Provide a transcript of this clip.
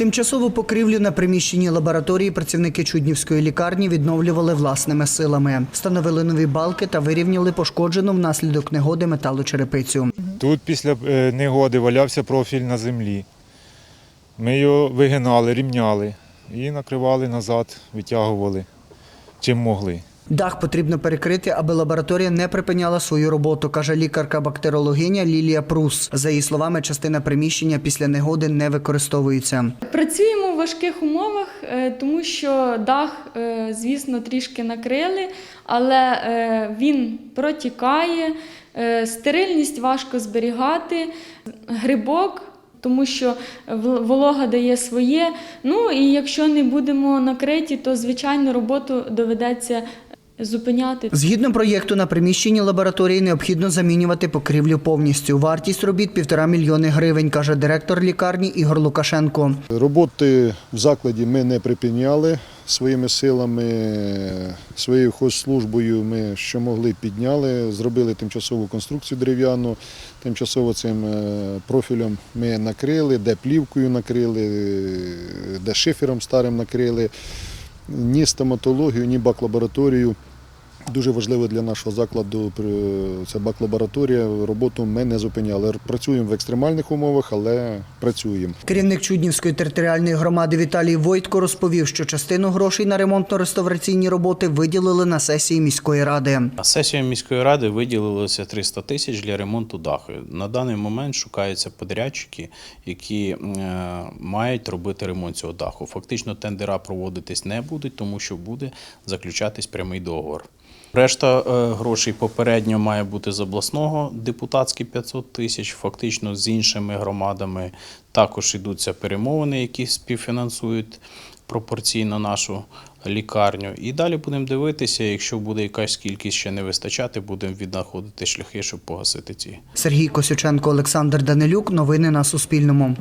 Тимчасову покрівлю на приміщенні лабораторії працівники Чуднівської лікарні відновлювали власними силами. Встановили нові балки та вирівняли пошкоджену внаслідок негоди металочерепицю. Тут після е, негоди валявся профіль на землі. Ми його вигинали, рівняли і накривали назад, витягували чим могли. Дах потрібно перекрити, аби лабораторія не припиняла свою роботу, каже лікарка-бактеріологиня Лілія Прус. За її словами, частина приміщення після негоди не використовується. Працюємо в важких умовах, е, тому що дах, е, звісно, трішки накрили, але е, він протікає, стерильність важко зберігати, грибок. Тому що волога дає своє. Ну і якщо не будемо накриті, то звичайно роботу доведеться зупиняти. Згідно проєкту на приміщенні лабораторії необхідно замінювати покрівлю повністю. Вартість робіт півтора мільйони гривень, каже директор лікарні Ігор Лукашенко. Роботи в закладі ми не припиняли своїми силами, своєю хозслужбою ми що могли підняли, зробили тимчасову конструкцію дерев'яну, тимчасово цим е, профілем ми накрили, де плівкою накрили, де шифером старим накрили. Ні стоматологію, ні бак-лабораторію. Дуже важливо для нашого закладу при- це бак-лабораторія. Роботу ми не зупиняли. Працюємо в екстремальних умовах, але працюємо. Керівник Чуднівської територіальної громади Віталій Войтко розповів, що частину грошей на ремонтно-реставраційні роботи виділили на сесії міської ради. На сесію міської ради виділилося 300 тисяч для ремонту даху. На даний момент шукаються подрядчики, які е, мають робити ремонт цього даху. Фактично тендера проводитись не будуть, тому що буде заключатись прямий договор. Решта е, грошей попередньо має бути з обласного депутатські 500 тисяч. Фактично з іншими громадами також йдуться перемовини, які співфінансують пропорційно нашу лікарню. І далі будемо дивитися, якщо буде якась кількість ще не вистачати, будемо віднаходити шляхи, щоб погасити ці. Сергій Косюченко, Олександр Данилюк. Новини на Суспільному.